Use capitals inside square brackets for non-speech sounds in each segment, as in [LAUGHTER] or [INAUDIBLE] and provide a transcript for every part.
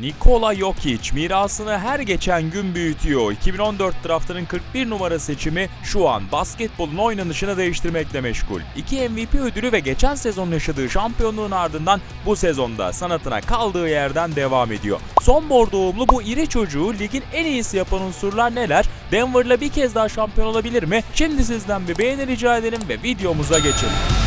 Nikola Jokic mirasını her geçen gün büyütüyor. 2014 draftının 41 numara seçimi şu an basketbolun oynanışını değiştirmekle meşgul. 2 MVP ödülü ve geçen sezon yaşadığı şampiyonluğun ardından bu sezonda sanatına kaldığı yerden devam ediyor. Sonbor doğumlu bu iri çocuğu ligin en iyisi yapan unsurlar neler? Denver'la bir kez daha şampiyon olabilir mi? Şimdi sizden bir beğeni rica edelim ve videomuza geçelim.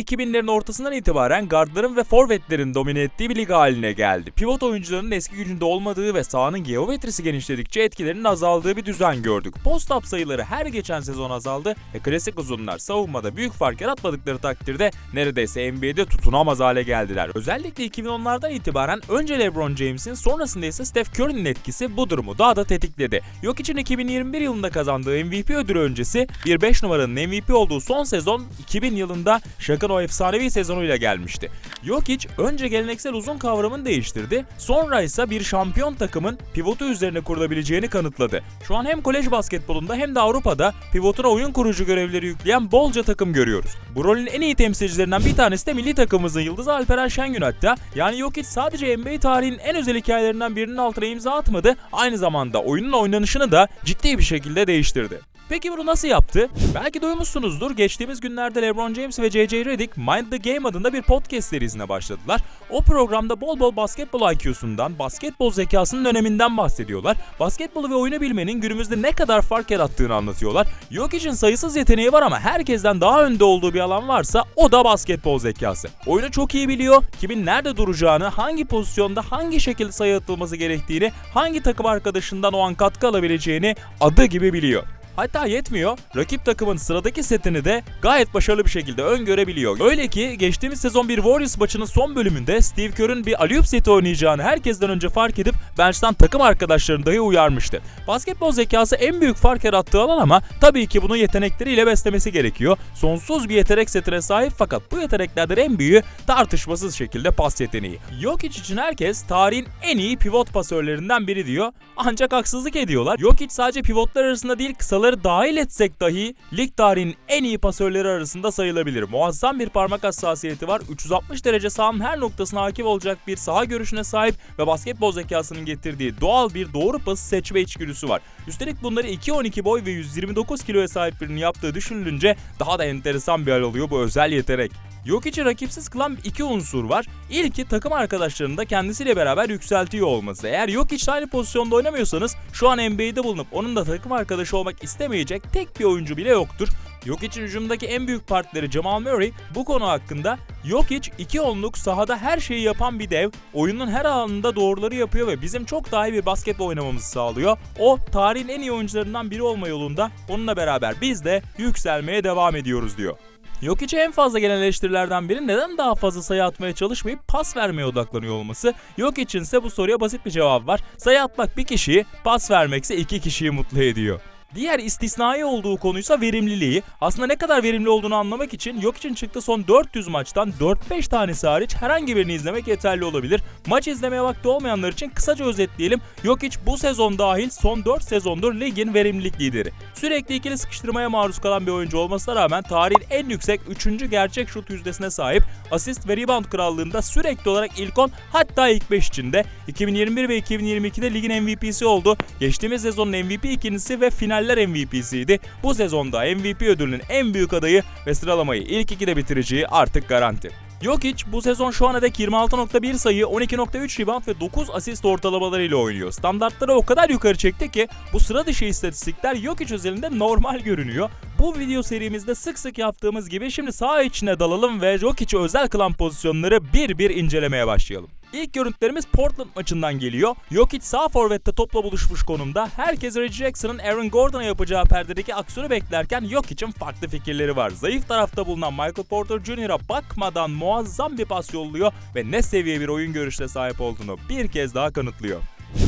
2000'lerin ortasından itibaren guardların ve forvetlerin domine ettiği bir lig haline geldi. Pivot oyuncuların eski gücünde olmadığı ve sahanın geometrisi genişledikçe etkilerinin azaldığı bir düzen gördük. Post-up sayıları her geçen sezon azaldı ve klasik uzunlar savunmada büyük fark yaratmadıkları takdirde neredeyse NBA'de tutunamaz hale geldiler. Özellikle 2010'lardan itibaren önce LeBron James'in sonrasında ise Steph Curry'nin etkisi bu durumu daha da tetikledi. Yok için 2021 yılında kazandığı MVP ödülü öncesi bir 5 numaranın MVP olduğu son sezon 2000 yılında Shaq'ın o efsanevi sezonuyla gelmişti. Jokic önce geleneksel uzun kavramını değiştirdi, sonra ise bir şampiyon takımın pivotu üzerine kurulabileceğini kanıtladı. Şu an hem kolej basketbolunda hem de Avrupa'da pivotuna oyun kurucu görevleri yükleyen bolca takım görüyoruz. Bu rolün en iyi temsilcilerinden bir tanesi de milli takımımızın yıldızı Alperen Şengün hatta. Yani Jokic sadece NBA tarihinin en özel hikayelerinden birinin altına imza atmadı, aynı zamanda oyunun oynanışını da ciddi bir şekilde değiştirdi. Peki bunu nasıl yaptı? Belki duymuşsunuzdur. Geçtiğimiz günlerde LeBron James ve JJ Redick Mind the Game adında bir podcast serisine başladılar. O programda bol bol basketbol IQ'sundan, basketbol zekasının öneminden bahsediyorlar. Basketbolu ve oyunu bilmenin günümüzde ne kadar fark yarattığını anlatıyorlar. Yok için sayısız yeteneği var ama herkesten daha önde olduğu bir alan varsa o da basketbol zekası. Oyunu çok iyi biliyor, kimin nerede duracağını, hangi pozisyonda hangi şekilde sayı atılması gerektiğini, hangi takım arkadaşından o an katkı alabileceğini adı gibi biliyor. Hatta yetmiyor, rakip takımın sıradaki setini de gayet başarılı bir şekilde öngörebiliyor. Öyle ki geçtiğimiz sezon bir Warriors maçının son bölümünde Steve Kerr'ün bir alley seti oynayacağını herkesten önce fark edip bench'ten takım arkadaşlarını dahi uyarmıştı. Basketbol zekası en büyük fark yarattığı alan ama tabii ki bunu yetenekleriyle beslemesi gerekiyor. Sonsuz bir yetenek setine sahip fakat bu yeteneklerden en büyüğü tartışmasız şekilde pas yeteneği. Jokic için herkes tarihin en iyi pivot pasörlerinden biri diyor. Ancak haksızlık ediyorlar. Jokic sadece pivotlar arasında değil kısaları dahil etsek dahi lig tarihinin en iyi pasörleri arasında sayılabilir. Muazzam bir parmak hassasiyeti var. 360 derece sahanın her noktasına hakim olacak bir saha görüşüne sahip ve basketbol zekasının getirdiği doğal bir doğru pası seçme içgüdüsü var. Üstelik bunları 2.12 boy ve 129 kiloya sahip birinin yaptığı düşünülünce daha da enteresan bir hal oluyor bu özel yetenek. Jokic'i rakipsiz kılan iki unsur var. İlki takım arkadaşlarını da kendisiyle beraber yükseltiyor olması. Eğer Jokic aynı pozisyonda oynamıyorsanız şu an NBA'de bulunup onun da takım arkadaşı olmak istemeyecek tek bir oyuncu bile yoktur. Jokic'in hücumdaki en büyük partneri Jamal Murray bu konu hakkında Jokic iki onluk sahada her şeyi yapan bir dev, oyunun her alanında doğruları yapıyor ve bizim çok daha iyi bir basketbol oynamamızı sağlıyor. O tarihin en iyi oyuncularından biri olma yolunda onunla beraber biz de yükselmeye devam ediyoruz diyor. Jokic'e en fazla gelen eleştirilerden biri neden daha fazla sayı atmaya çalışmayıp pas vermeye odaklanıyor olması. Jokic'in ise bu soruya basit bir cevap var. Sayı atmak bir kişiyi, pas vermekse iki kişiyi mutlu ediyor. Diğer istisnai olduğu konuysa verimliliği. Aslında ne kadar verimli olduğunu anlamak için yok için çıktı son 400 maçtan 4-5 tanesi hariç herhangi birini izlemek yeterli olabilir. Maç izlemeye vakti olmayanlar için kısaca özetleyelim. Jokic bu sezon dahil son 4 sezondur ligin verimlilik lideri. Sürekli ikili sıkıştırmaya maruz kalan bir oyuncu olmasına rağmen tarihin en yüksek 3. gerçek şut yüzdesine sahip. Asist ve rebound krallığında sürekli olarak ilk 10 hatta ilk 5 içinde. 2021 ve 2022'de ligin MVP'si oldu. Geçtiğimiz sezonun MVP ikincisi ve finaller MVP'siydi. Bu sezonda MVP ödülünün en büyük adayı ve sıralamayı ilk ikide bitireceği artık garanti. Jokic bu sezon şu ana dek 26.1 sayı, 12.3 rebound ve 9 asist ortalamalarıyla oynuyor. Standartları o kadar yukarı çekti ki bu sıra dışı istatistikler Jokic özelinde normal görünüyor. Bu video serimizde sık sık yaptığımız gibi şimdi sağ içine dalalım ve Jokic'i özel kılan pozisyonları bir bir incelemeye başlayalım. İlk görüntülerimiz Portland maçından geliyor. Jokic sağ forvette topla buluşmuş konumda. Herkes Reggie Jackson'ın Aaron Gordon'a yapacağı perdedeki aksiyonu beklerken Jokic'in farklı fikirleri var. Zayıf tarafta bulunan Michael Porter Jr.'a bakmadan muazzam bir pas yolluyor ve ne seviye bir oyun görüşüne sahip olduğunu bir kez daha kanıtlıyor.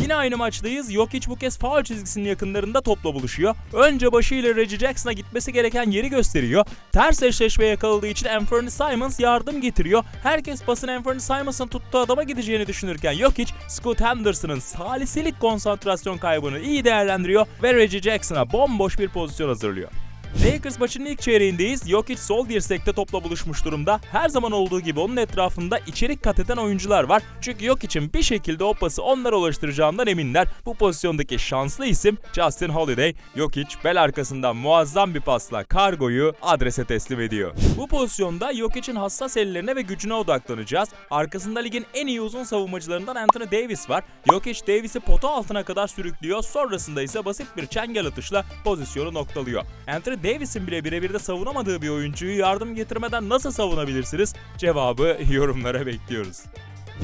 Yine aynı maçtayız. Jokic bu kez foul çizgisinin yakınlarında topla buluşuyor. Önce başıyla Reggie Jackson'a gitmesi gereken yeri gösteriyor. Ters eşleşmeye yakaladığı için Anthony Simons yardım getiriyor. Herkes pasın Anthony Simons'ın tuttuğu adama gideceğini düşünürken Jokic, Scott Henderson'ın salisilik konsantrasyon kaybını iyi değerlendiriyor ve Reggie Jackson'a bomboş bir pozisyon hazırlıyor. Lakers maçının ilk çeyreğindeyiz. Jokic sol dirsekte topla buluşmuş durumda. Her zaman olduğu gibi onun etrafında içerik kat eden oyuncular var. Çünkü Jokic'in bir şekilde o pası onlara ulaştıracağından eminler. Bu pozisyondaki şanslı isim Justin Holiday. Jokic bel arkasından muazzam bir pasla kargoyu adrese teslim ediyor. Bu pozisyonda Jokic'in hassas ellerine ve gücüne odaklanacağız. Arkasında ligin en iyi uzun savunmacılarından Anthony Davis var. Jokic Davis'i pota altına kadar sürüklüyor. Sonrasında ise basit bir çengel atışla pozisyonu noktalıyor. Anthony Davis'in bile birebir de savunamadığı bir oyuncuyu yardım getirmeden nasıl savunabilirsiniz? Cevabı [LAUGHS] yorumlara bekliyoruz.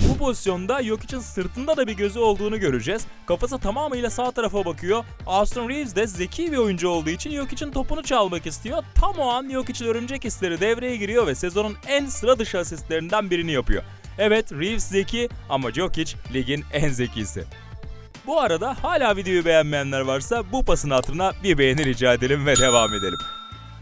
Bu pozisyonda Jokic'in sırtında da bir gözü olduğunu göreceğiz. Kafası tamamıyla sağ tarafa bakıyor. Austin Reeves de zeki bir oyuncu olduğu için Jokic'in topunu çalmak istiyor. Tam o an Jokic'in örümcek hisleri devreye giriyor ve sezonun en sıra dışı asistlerinden birini yapıyor. Evet Reeves zeki ama Jokic ligin en zekisi. Bu arada hala videoyu beğenmeyenler varsa bu pasın hatırına bir beğeni rica edelim ve devam edelim.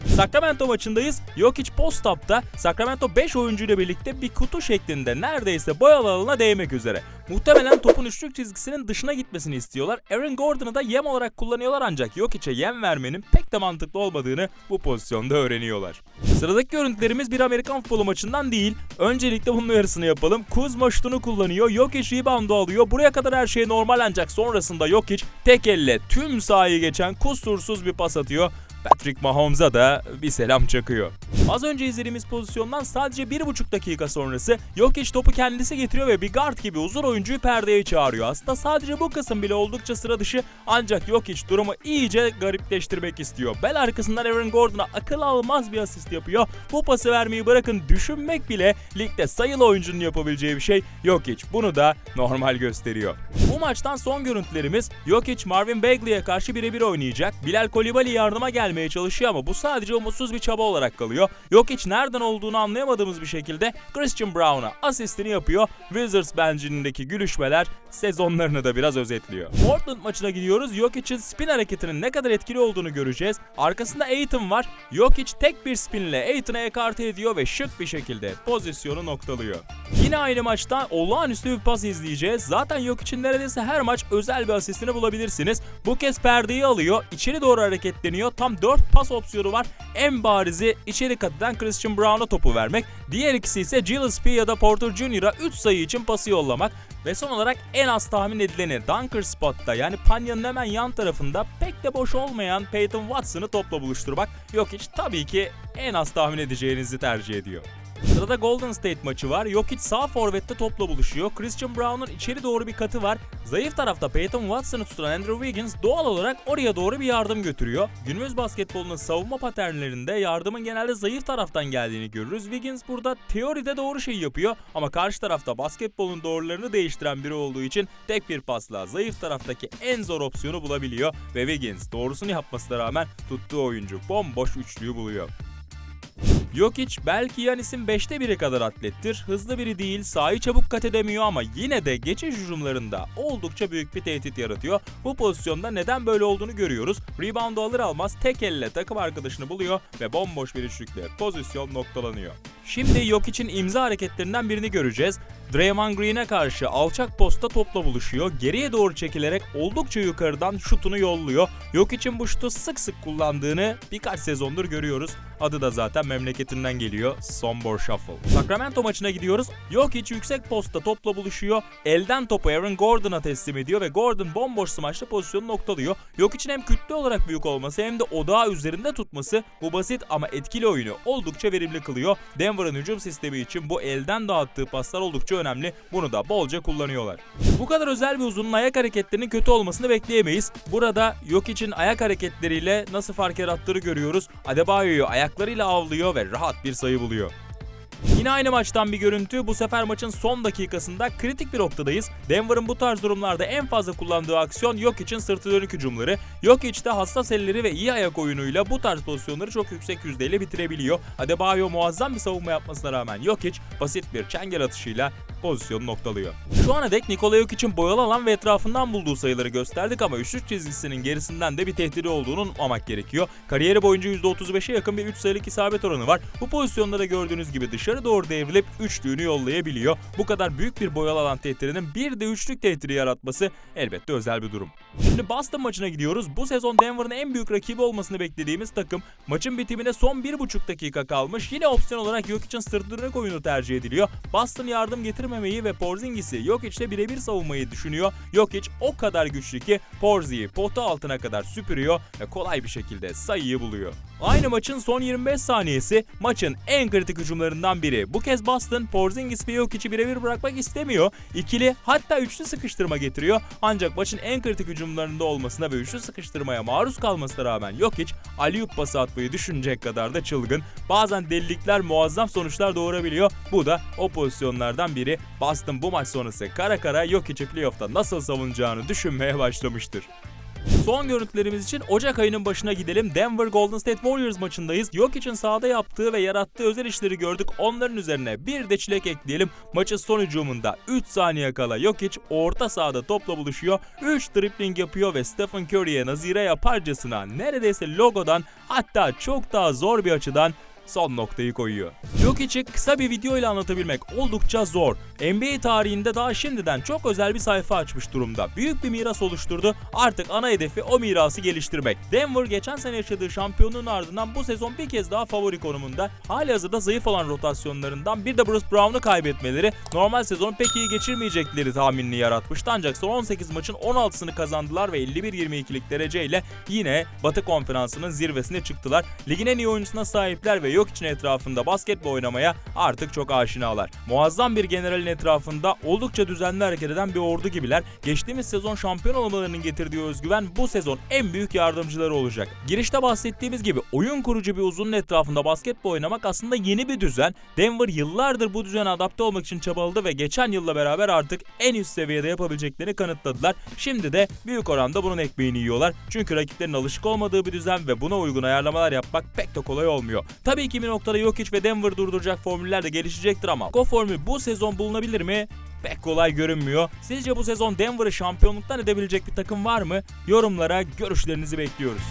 Sacramento maçındayız. Jokic post-up'ta Sacramento 5 oyuncuyla birlikte bir kutu şeklinde neredeyse boyalı alana değmek üzere. Muhtemelen topun üçlük çizgisinin dışına gitmesini istiyorlar. Aaron Gordon'ı da yem olarak kullanıyorlar ancak Jokic'e yem vermenin pek de mantıklı olmadığını bu pozisyonda öğreniyorlar. Sıradaki görüntülerimiz bir Amerikan futbolu maçından değil. Öncelikle bunun uyarısını yapalım. Kuzma şutunu kullanıyor. Jokic reboundu alıyor. Buraya kadar her şey normal ancak sonrasında Jokic tek elle tüm sahayı geçen kusursuz bir pas atıyor. Patrick Mahomes'a da bir selam çakıyor. Az önce izlediğimiz pozisyondan sadece 1,5 dakika sonrası Jokic topu kendisi getiriyor ve bir guard gibi uzun oyuncuyu perdeye çağırıyor. Aslında sadece bu kısım bile oldukça sıra dışı ancak Jokic durumu iyice garipleştirmek istiyor. Bel arkasından Aaron Gordon'a akıl almaz bir asist yapıyor. Bu pası vermeyi bırakın düşünmek bile ligde sayılı oyuncunun yapabileceği bir şey. Jokic bunu da normal gösteriyor. Bu maçtan son görüntülerimiz Jokic Marvin Bagley'e karşı birebir oynayacak. Bilal Kolibali yardıma gelmeye çalışıyor ama bu sadece umutsuz bir çaba olarak kalıyor. Jokic nereden olduğunu anlayamadığımız bir şekilde Christian Brown'a asistini yapıyor. Wizards bencindeki gülüşmeler sezonlarını da biraz özetliyor. Portland maçına gidiyoruz. Jokic'in spin hareketinin ne kadar etkili olduğunu göreceğiz. Arkasında Aiton var. Jokic tek bir spinle Aiton'a ekarte ediyor ve şık bir şekilde pozisyonu noktalıyor. Yine aynı maçta olağanüstü bir pas izleyeceğiz. Zaten Jokic'in neredeyse her maç özel bir asistini bulabilirsiniz. Bu kez perdeyi alıyor, içeri doğru hareketleniyor. Tam 4 pas opsiyonu var. En barizi içeri katıdan Christian Brown'a topu vermek. Diğer ikisi ise Gilles P ya da Porter Jr.'a 3 sayı için pası yollamak. Ve son olarak en az tahmin edileni Dunker Spot'ta yani Panya'nın hemen yan tarafında pek de boş olmayan Peyton Watson'ı topla buluşturmak. Jokic tabii ki en az tahmin edeceğinizi tercih ediyor. Sırada Golden State maçı var. Jokic sağ forvette topla buluşuyor. Christian Brown'un içeri doğru bir katı var. Zayıf tarafta Peyton Watson'ı tutan Andrew Wiggins doğal olarak oraya doğru bir yardım götürüyor. Günümüz basketbolunun savunma paternlerinde yardımın genelde zayıf taraftan geldiğini görürüz. Wiggins burada teoride doğru şeyi yapıyor ama karşı tarafta basketbolun doğrularını değiştiren biri olduğu için tek bir pasla zayıf taraftaki en zor opsiyonu bulabiliyor ve Wiggins doğrusunu yapmasına rağmen tuttuğu oyuncu bomboş üçlüyü buluyor. Jokic belki Yanis'in 5'te biri kadar atlettir. Hızlı biri değil, sahayı çabuk kat edemiyor ama yine de geçiş hücumlarında oldukça büyük bir tehdit yaratıyor. Bu pozisyonda neden böyle olduğunu görüyoruz. Reboundu alır almaz tek elle takım arkadaşını buluyor ve bomboş bir üçlükle pozisyon noktalanıyor. Şimdi Jokic'in imza hareketlerinden birini göreceğiz. Draymond Green'e karşı alçak posta topla buluşuyor. Geriye doğru çekilerek oldukça yukarıdan şutunu yolluyor. Jokic'in bu şutu sık sık kullandığını birkaç sezondur görüyoruz. Adı da zaten memleketinden geliyor. Sombor Shuffle. Sacramento maçına gidiyoruz. Jokic yüksek posta topla buluşuyor. Elden topu Aaron Gordon'a teslim ediyor ve Gordon bomboş smaçla pozisyonu noktalıyor. Jokic'in hem kütle olarak büyük olması hem de odağı üzerinde tutması bu basit ama etkili oyunu oldukça verimli kılıyor. Denver'ın hücum sistemi için bu elden dağıttığı paslar oldukça önemli. Bunu da bolca kullanıyorlar. Bu kadar özel bir uzunun ayak hareketlerinin kötü olmasını bekleyemeyiz. Burada Jokic'in ayak hareketleriyle nasıl fark yarattığını görüyoruz. Adebayo'yu ayaklarıyla avlıyor ve rahat bir sayı buluyor. Yine aynı maçtan bir görüntü. Bu sefer maçın son dakikasında kritik bir noktadayız. Denver'ın bu tarz durumlarda en fazla kullandığı aksiyon Jokic'in sırtı dönük hücumları. Jokic de hassas elleri ve iyi ayak oyunuyla bu tarz pozisyonları çok yüksek yüzdeyle bitirebiliyor. Adebayo muazzam bir savunma yapmasına rağmen Jokic basit bir çengel atışıyla pozisyonu noktalıyor. Şu ana dek Nikola Jokic'in boyalı alan ve etrafından bulduğu sayıları gösterdik ama üçlük çizgisinin gerisinden de bir tehdidi olduğunu unutmamak gerekiyor. Kariyeri boyunca %35'e yakın bir 3 sayılık isabet oranı var. Bu pozisyonda da gördüğünüz gibi dışarı doğru devrilip üçlüğünü yollayabiliyor. Bu kadar büyük bir boyalı alan tehdidinin bir de üçlük tehdidi yaratması elbette özel bir durum. Şimdi Boston maçına gidiyoruz. Bu sezon Denver'ın en büyük rakibi olmasını beklediğimiz takım maçın bitimine son 1,5 dakika kalmış. Yine opsiyon olarak Jokic'in sırt dönük oyunu tercih ediliyor. Boston yardım getirmemeyi ve Porzingis'i Jokic'le birebir savunmayı düşünüyor. Jokic o kadar güçlü ki Porzi'yi pota altına kadar süpürüyor ve kolay bir şekilde sayıyı buluyor. Aynı maçın son 25 saniyesi maçın en kritik hücumlarından biri. Bu kez Boston Porzingis ve Jokic'i birebir bırakmak istemiyor. İkili hatta üçlü sıkıştırma getiriyor. Ancak maçın en kritik hücumlarında olmasına ve üçlü sıkıştırmaya maruz kalmasına rağmen Jokic alley-oop pası atmayı düşünecek kadar da çılgın. Bazen delilikler muazzam sonuçlar doğurabiliyor. Bu da o pozisyonlardan biri. Boston bu maç sonrası kara kara Jokic'i playoff'ta nasıl savunacağını düşünmeye başlamıştır. Son görüntülerimiz için Ocak ayının başına gidelim. Denver Golden State Warriors maçındayız. Jokic'in sahada yaptığı ve yarattığı özel işleri gördük. Onların üzerine bir de çilek ekleyelim. Maçın son hücumunda 3 saniye kala Jokic orta sahada topla buluşuyor. 3 dribbling yapıyor ve Stephen Curry'e nazire yaparcasına neredeyse logodan hatta çok daha zor bir açıdan son noktayı koyuyor. Jokic'i kısa bir video ile anlatabilmek oldukça zor. NBA tarihinde daha şimdiden çok özel bir sayfa açmış durumda. Büyük bir miras oluşturdu. Artık ana hedefi o mirası geliştirmek. Denver geçen sene yaşadığı şampiyonluğun ardından bu sezon bir kez daha favori konumunda. Hali hazırda zayıf olan rotasyonlarından bir de Bruce Brown'u kaybetmeleri normal sezonu pek iyi geçirmeyecekleri tahminini yaratmıştı. Ancak son 18 maçın 16'sını kazandılar ve 51-22'lik dereceyle yine Batı Konferansı'nın zirvesine çıktılar. Ligin en iyi oyuncusuna sahipler ve yok için etrafında basketbol oynamaya artık çok aşinalar. Muazzam bir generalin etrafında oldukça düzenli hareket eden bir ordu gibiler. Geçtiğimiz sezon şampiyon olmalarının getirdiği özgüven bu sezon en büyük yardımcıları olacak. Girişte bahsettiğimiz gibi oyun kurucu bir uzunun etrafında basketbol oynamak aslında yeni bir düzen. Denver yıllardır bu düzene adapte olmak için çabaladı ve geçen yılla beraber artık en üst seviyede yapabileceklerini kanıtladılar. Şimdi de büyük oranda bunun ekmeğini yiyorlar. Çünkü rakiplerin alışık olmadığı bir düzen ve buna uygun ayarlamalar yapmak pek de kolay olmuyor. Tabii ki bir noktada Jokic ve Denver durduracak formüller de gelişecektir ama o formül bu sezon bulunabilir mi? Pek kolay görünmüyor. Sizce bu sezon Denver'ı şampiyonluktan edebilecek bir takım var mı? Yorumlara görüşlerinizi bekliyoruz.